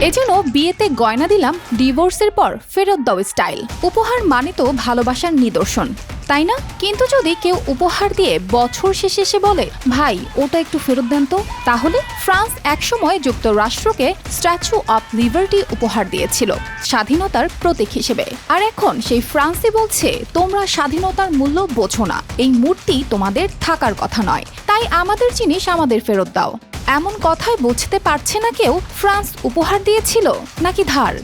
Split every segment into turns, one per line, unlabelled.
এ যেন বিয়েতে গয়না দিলাম ডিভোর্সের পর ফেরত দাও স্টাইল। উপহার মানে তো ভালোবাসার নিদর্শন, তাই না? কিন্তু যদি কেউ উপহার দিয়ে বছর শেষে এসে বলে, ভাই, ওটা একটু ফেরত দেন তো। তাহলে ফ্রান্স একসময় যুক্তরাষ্ট্রকে স্ট্যাচু অফ লিবার্টি উপহার দিয়েছিল, স্বাধীনতার প্রতীক হিসেবে। আর এখন সেই ফ্রান্সই বলছে, তোমরা স্বাধীনতার মূল্য বোঝো না। এই মূর্তি তোমাদের থাকার কথা নয়। তাই আমাদের জিনিস আমাদের ফেরত দাও। এমন কথায় বুঝতে পারছে না কেউ। ফ্রান্স উপহার দিয়েছিল নাকি ধার?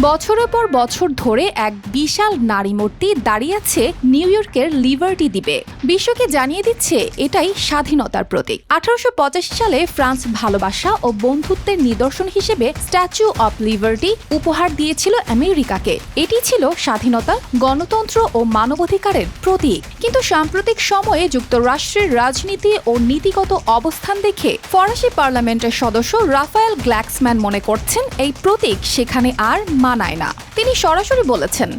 বছরের পর বছর ধরে এক বিশাল নারী মূর্তি দাঁড়িয়ে আছে নিউ ইয়র্কের লিবার্টি দ্বীপে। বিশ্বকে জানিয়ে দিচ্ছে এটাই স্বাধীনতার প্রতীক। আঠারোশো পঁচাশি সালে ফ্রান্স ভালোবাসা ও বন্ধুত্বের নিদর্শন হিসেবে স্ট্যাচু অফ লিবার্টি উপহার দিয়েছিল আমেরিকাকে। এটি ছিল স্বাধীনতা, গণতন্ত্র ও মানবাধিকারের প্রতীক। কিন্তু সাম্প্রতিক সময়ে যুক্তরাষ্ট্রের রাজনীতি ও নীতিগত অবস্থান দেখে ফরাসি পার্লামেন্টের সদস্য রাফায়েল গ্ল্যাক্সম্যান মনে করছেন এই প্রতীক সেখানে আর মানায় না। তিনি সরাসরি বলেছেন,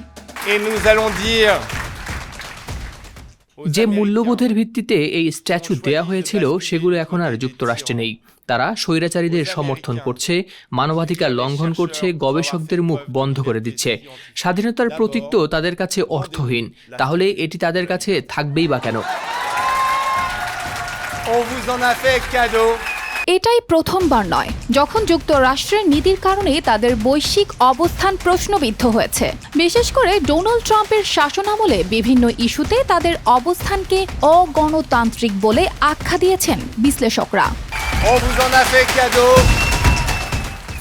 Et nous allons dire
যে মূল্যবোধের ভিত্তিতে এই স্ট্যাচু দেয়া হয়েছিল সেগুলো এখন আর যুক্তরাষ্ট্রে নেই। তারা স্বৈরাচারীদের সমর্থন করছে মানবাধিকার লঙ্ঘন করছে গবেষকদের মুখ বন্ধ করে দিচ্ছে। স্বাধীনতার প্রতীক তো তাদের কাছে অর্থহীন। তাহলে এটি তাদের কাছে থাকবেই বা কেন?
এটাই প্রথমবার নয়, যখন যুক্তরাষ্ট্রের নীতির কারণে তাদের বৈশ্বিক অবস্থান প্রশ্নবিদ্ধ হয়েছে বিশেষ করে ডোনাল্ড ট্রাম্পের শাসনামলে বিভিন্ন ইস্যুতে তাদের অবস্থানকে অগণতান্ত্রিক বলে আখ্যা দিয়েছেন বিশ্লেষকরা.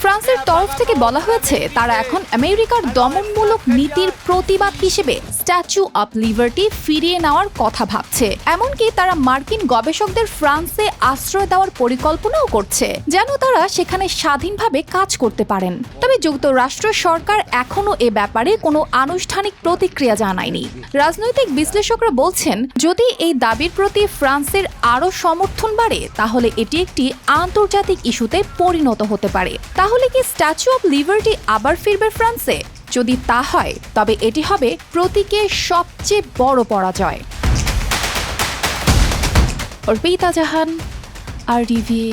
ফ্রান্সের তরফ থেকে বলা হয়েছে, তারা এখন আমেরিকার দমনমূলক নীতির প্রতিবাদ হিসেবে স্ট্যাচু অফ লিবার্টি ফিরিয়ে নেওয়ার কথা ভাবছে। এমনকি তারা মার্কিন গবেষকদের ফ্রান্সে আশ্রয় দেওয়ার পরিকল্পনাও করছে, যেন তারা সেখানে স্বাধীনভাবে কাজ করতে পারেন। তবে যুক্তরাষ্ট্র সরকার এখনও এ ব্যাপারে কোনো আনুষ্ঠানিক প্রতিক্রিয়া জানায়নি। রাজনৈতিক বিশ্লেষকরা বলছেন, যদি এই দাবির প্রতি ফ্রান্সের আরও সমর্থন বাড়ে, তাহলে এটি একটি আন্তর্জাতিক ইস্যুতে পরিণত হতে পারে। তাহলে কি স্ট্যাচু অফ লিবার্টি আবার ফিরবে ফ্রান্সে? যদি তা হয় তবে এটি হবে প্রতীকের সবচেয়ে বড় পরাজয়। অর্পিতা জাহান আর ডিভি